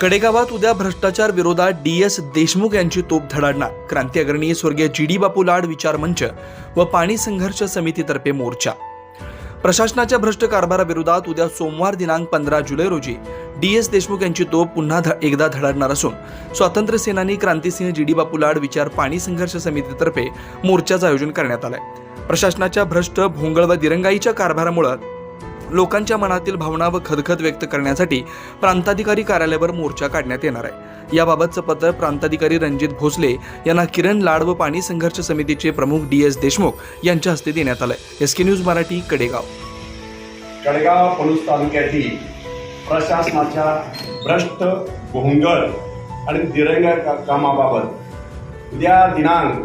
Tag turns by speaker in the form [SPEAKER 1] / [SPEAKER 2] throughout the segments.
[SPEAKER 1] कडेगावात उद्या भ्रष्टाचार विरोधात डी एस देशमुख यांची तोप धडाडणार. क्रांती अग्रणी स्वर्गीय जी डी बापू लाड विचार मंच व पाणी संघर्ष समितीतर्फे मोर्चा. प्रशासनाच्या भ्रष्ट कारभाराविरोधात उद्या सोमवार दिनांक पंधरा जुलै रोजी डी एस देशमुख यांची तोप पुन्हा ध- एकदा धडाडणार असून स्वातंत्र्य सेनानी क्रांतिसिंह जी डी बापू लाड विचार पाणी संघर्ष समितीतर्फे मोर्चाचं आयोजन करण्यात आलंय. प्रशासनाच्या भ्रष्ट भोंगळ व दिरंगाईच्या कारभारामुळे लोकांच्या मनातील भावना व खदखद व्यक्त करण्यासाठी प्रांताधिकारी कार्यालयावर मोर्चा काढण्यात येणार आहे. याबाबतचं पत्र प्रांताधिकारी रणजित भोसले यांना किरण लाड व पाणी संघर्ष समितीचे प्रमुख डी एस देशमुख यांच्या हस्ते देण्यात आलंय. S K news Marathi Kadegaon.
[SPEAKER 2] Kadegaon Palus तालुक्यातील प्रशासनाच्या भ्रष्ट भोंगळ आणि दिरंग कामाबाबत उद्या दिनांक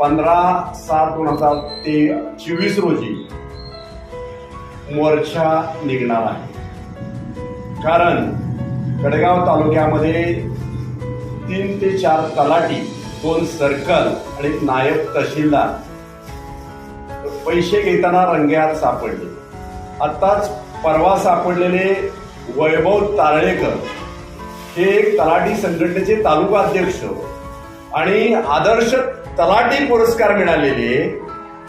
[SPEAKER 2] पंधरा सात दोन हजार ते चोवीस रोजी मोर्चा निघणार आहे. कारण कडगाव तालुक्यामध्ये तीन ते चार तलाठी दोन सर्कल आणि नायब तहसीलदार. पैसे घेताना रंग्यात सापडले. आत्ताच परवा सापडलेले वैभव तारळेकर हे एक तलाठी संघटनेचे तालुका अध्यक्ष आणि आदर्श तलाठी पुरस्कार मिळालेले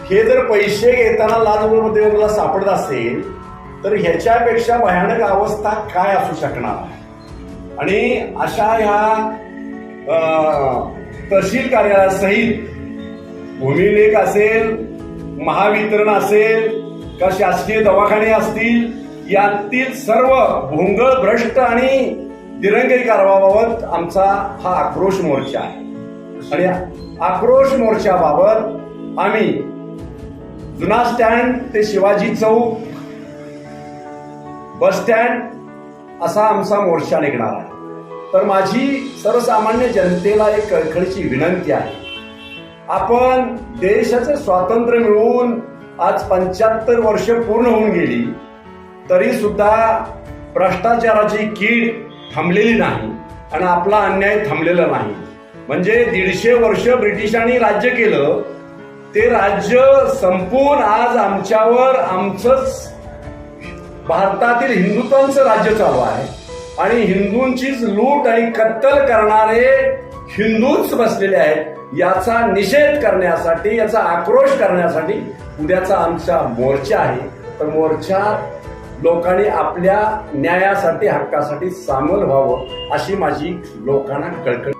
[SPEAKER 2] हे जर पैसे घेताना लाचमध्ये सापडत असेल तर ह्याच्यापेक्षा भयानक अवस्था काय असू शकणार? आणि अशा ह्या तहसील कार्यालयासहित भूमिलेख असेल महावितरण असेल का शासकीय दवाखाने असतील यातील सर्व भोंगळ भ्रष्ट आणि दिरंगाई कारवाबाबत आमचा हा आक्रोश मोर्चा आहे. आणि आक्रोश मोर्चाबाबत आम्ही जुना स्टँड ते शिवाजी चौक बस स्टँड असा आमचा मोर्चा निघणार आहे. तर माझी सर्वसामान्य जनतेला एक कळकळीची विनंती आहे. आपण देशाचे स्वातंत्र्य मिळवून आज पंच्याहत्तर वर्ष पूर्ण होऊन गेली तरी सुद्धा भ्रष्टाचाराची कीड थांबलेली नाही आणि आपला अन्याय थांबलेला नाही. म्हणजे दीडशे वर्ष ब्रिटिशांनी राज्य केलं ते राज्य संपून आज आमच्यावर आमचंच भारतातील हिंदुत्वांचं राज्य चालू आहे. आणि हिंदूंचीच लूट आणि कत्तल करणारे हिंदूच बसलेले आहेत. याचा निषेध करण्यासाठी याचा आक्रोश करण्यासाठी उद्याचा आमचा मोर्चा आहे. तर मोर्चा लोकांनी आपल्या न्यायासाठी हक्कासाठी सामील व्हावं अशी माझी लोकांना कळकळ